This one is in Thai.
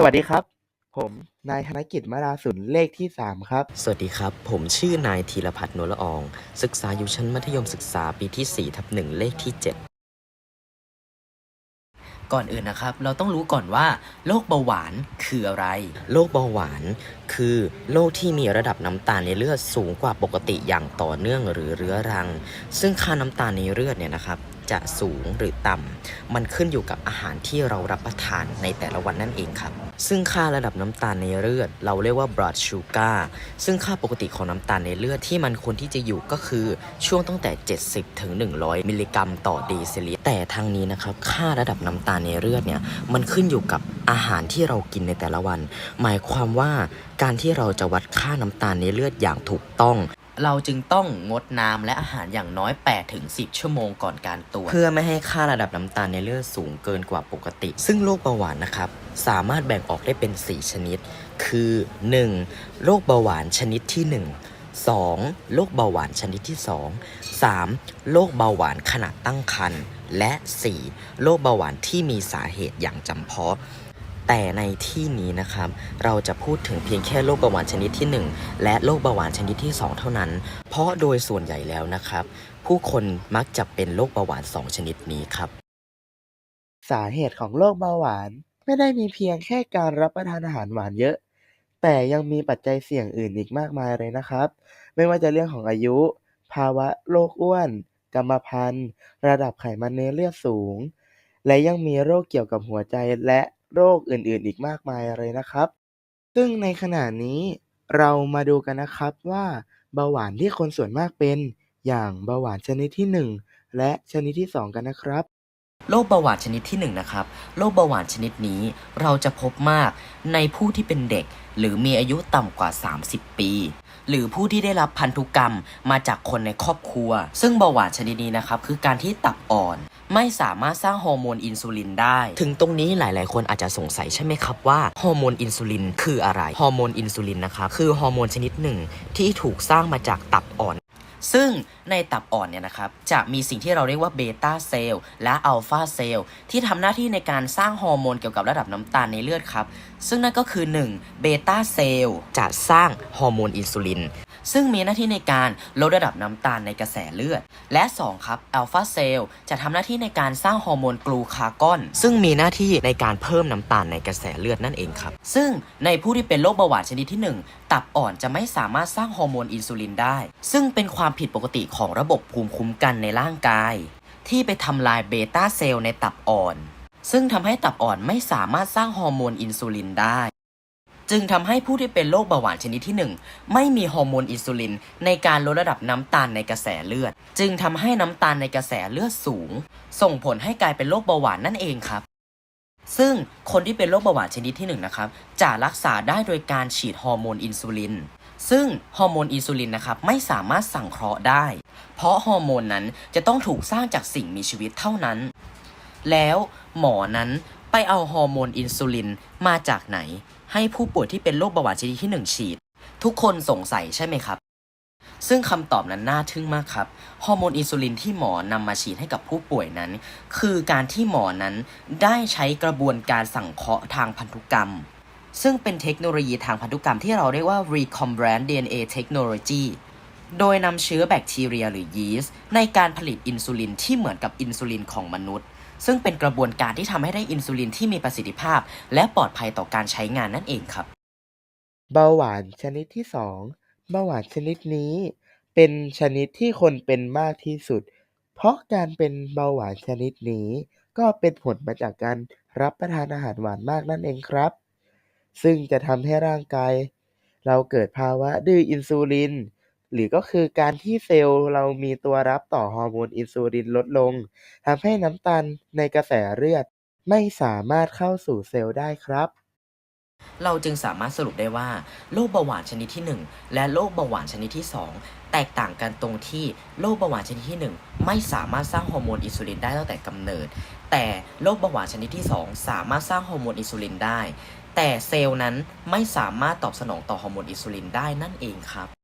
สวัสดีครับ ผมนายธนกิจมาราสุนเลขที่ 3 ครับ สวัสดีครับ ผมชื่อนายธีรพัฒน์นวลละออง ศึกษาอยู่ชั้นมัธยมศึกษาปีที่ 4 ทับหนึ่งเลขที่ 7 ก่อนอื่นนะครับ เราต้องรู้ก่อนว่าโรคเบาหวานคืออะไร โรคเบาหวานคือโรคที่มีระดับน้ำตาลในเลือดสูงกว่าปกติอย่างต่อเนื่องหรือเรื้อรัง ซึ่งค่าน้ำตาลในเลือดเนี่ยนะครับ จะสูงหรือต่ำ มันขึ้นอยู่กับอาหารที่เรารับประทานในแต่ละวันนั่นเองครับ ซึ่งค่าระดับน้ำตาลในเลือด เราเรียกว่า blood sugar ซึ่งค่าปกติของน้ำตาลในเลือดที่มันควรที่จะอยู่ก็คือช่วงตั้งแต่ 70ถึง100 มิลลิกรัมต่อเดซิลิตรแต่ทางนี้นะครับค่าระดับน้ำตาลในเลือดเนี่ยมันขึ้นอยู่กับอาหารที่เรากินในแต่ละวัน หมายความว่าการที่เราจะวัดค่าน้ำตาลในเลือดอย่างถูกต้อง เราจึงต้องงดน้ำและอาหารอย่างน้อย8ถึง10 ชั่วโมงก่อนการตรวจเพื่อไม่ให้ค่าระดับน้ำตาลในเลือดสูงเกินกว่าปกติ ซึ่งโรคเบาหวานนะครับ สามารถแบ่งออกได้เป็น 4 ชนิด คือ 1. โรคเบาหวานชนิดที่ 1 2. โรคเบาหวานชนิดที่ 2 3. โรคเบาหวานขณะตั้งครรภ์และ 4. โรคเบาหวานที่มีสาเหตุอย่างจำเพาะ แต่ในที่นี้นะครับเราจะพูดถึงเพียงแค่โรคเบาหวานชนิดที่ 1 และโรคเบาหวานชนิดที่ 2 เท่านั้น เพราะโดยส่วนใหญ่แล้วนะครับ ผู้คนมักจะเป็นโรคเบาหวาน 2 ชนิดนี้ครับ สาเหตุของโรคเบาหวานไม่ได้มีเพียงแค่การรับประทานอาหารหวานเยอะ แต่ยังมีปัจจัยเสี่ยงอื่นอีกมากมายเลยนะครับ ไม่ว่าจะเรื่องของอายุ ภาวะโรคอ้วน กรรมพันธุ์ ระดับไขมันในเลือดสูง และยังมีโรคเกี่ยวกับหัวใจและ โรคอื่นๆ อีกมากมายเลยนะครับ ซึ่งในขณะนี้เรามาดูกันนะครับว่าเบาหวานที่คนส่วนมากเป็น อย่างเบาหวานชนิดที่ 1 และชนิดที่ 2 กันนะครับโรคเบาหวานชนิดที่1นะครับ โรคเบาหวานชนิดนี้เราจะพบมากในผู้ที่เป็นเด็ก หรือมีอายุต่ำกว่า 30 ปี หรือผู้ที่ได้รับพันธุกรรมมาจากคนในครอบครัว ซึ่งเบาหวานชนิดนี้นะครับ คือการที่ตับอ่อน ไม่สามารถสร้างฮอร์โมนอินซูลินได้ ถึงตรงนี้หลาย ๆ คนอาจจะสงสัยใช่ไหมครับว่าฮอร์โมนอินซูลินคืออะไร ฮอร์โมนอินซูลินนะครับคือฮอร์โมนชนิดหนึ่งที่ถูกสร้างมาจากตับอ่อน ซึ่งในตับอ่อนเนี่ยนะครับจะมีสิ่งที่เราเรียกว่าเบต้าเซลล์และอัลฟาเซลล์ที่ทำหน้าที่ในการสร้างฮอร์โมนเกี่ยวกับระดับน้ำตาลในเลือดครับ ซึ่งนั่นก็คือ1เบต้าเซลล์จะสร้างฮอร์โมนอินซูลิน ซึ่งมีหน้าที่ในการลดระดับน้ำตาลในกระแสเลือด และ 2 ครับอัลฟาเซลล์จะทำหน้าที่ในการสร้างฮอร์โมนกลูคากอน ซึ่งมีหน้าที่ในการเพิ่มน้ำตาลในกระแสเลือดนั่นเองครับ ซึ่งในผู้ที่เป็นโรคเบาหวานชนิดที่ 1 ตับอ่อนจะไม่สามารถสร้างฮอร์โมนอินซูลินได้ ซึ่งเป็นความผิดปกติของระบบภูมิคุ้มกันในร่างกาย ที่ไปทำลายเบต้าเซลล์ในตับอ่อน ซึ่งทำให้ตับอ่อนไม่สามารถสร้างฮอร์โมนอินซูลินได้ จึงทำให้ผู้ที่เป็นโรคเบาหวานชนิดที่ 1 ไม่มีฮอร์โมนอินซูลิน ในการลดระดับน้ำตาลในกระแสเลือด จึงทำให้น้ำตาลในกระแสเลือดสูง ส่งผลให้กลายเป็นโรคเบาหวานนั่นเองครับ ซึ่งคนที่เป็นโรคเบาหวานชนิดที่ 1 นะครับจะรักษาได้โดยการฉีดฮอร์โมนอินซูลินซึ่งฮอร์โมนอินซูลินนะครับไม่สามารถสั่งเคราะห์ได้ เพราะฮอร์โมนนั้นจะต้องถูกสร้างจากสิ่งมีชีวิตเท่านั้น แล้วหมอนั้น ไปเอาฮอร์โมนอินซูลินมาจากไหน ให้ผู้ป่วยที่เป็นโรคเบาหวานชนิดที่ 1 ฉีด ทุกคนสงสัยใช่ไหมครับ ซึ่งคำตอบนั้นน่าทึ่งมากครับ ฮอร์โมนอินซูลินที่หมอนำมาฉีดให้กับผู้ป่วยนั้น คือการที่หมอนั้นได้ใช้กระบวนการสังเคราะห์ทางพันธุกรรม ซึ่งเป็นเทคโนโลยีทางพันธุกรรมที่เราเรียกว่า recombinant DNA technology โดยนำเชื้อแบคทีเรียหรือยีสต์ในการผลิตอินซูลินที่เหมือนกับอินซูลินของมนุษย์ ซึ่งเป็นกระบวนการที่ทำให้ได้อินซูลินที่มีประสิทธิภาพ และปลอดภัยต่อการใช้งานนั่นเองครับ เบาหวานชนิดที่ 2 เบาหวานชนิดนี้ เป็นชนิดที่คนเป็นมากที่สุด เพราะการเป็นเบาหวานชนิดนี้ ก็เป็นผลมาจากการรับประทานอาหารหวานมากนั่นเองครับ ซึ่งจะทำให้ร่างกาย เราเกิดภาวะดื้ออินซูลิน หรือก็คือการที่เซลล์เรามีตัวรับต่อฮอร์โมนอินซูลินลดลงทำให้น้ำตาลในกระแสเลือด ไม่สามารถเข้าสู่เซลล์ได้ครับเราจึงสามารถสรุปได้ว่าโรคเบาหวานชนิดที่ 1 และโรคเบาหวานชนิดที่ 2 แตกต่างกันตรงที่โรคเบาหวานชนิดที่ 1 ไม่สามารถสร้างฮอร์โมนอินซูลินได้ตั้งแต่กำเนิด แต่โรคเบาหวานชนิดที่ 2 สามารถสร้างฮอร์โมนอินซูลินได้ แต่เซลล์นั้นไม่สามารถตอบสนองต่อฮอร์โมนอินซูลินได้นั่นเองครับ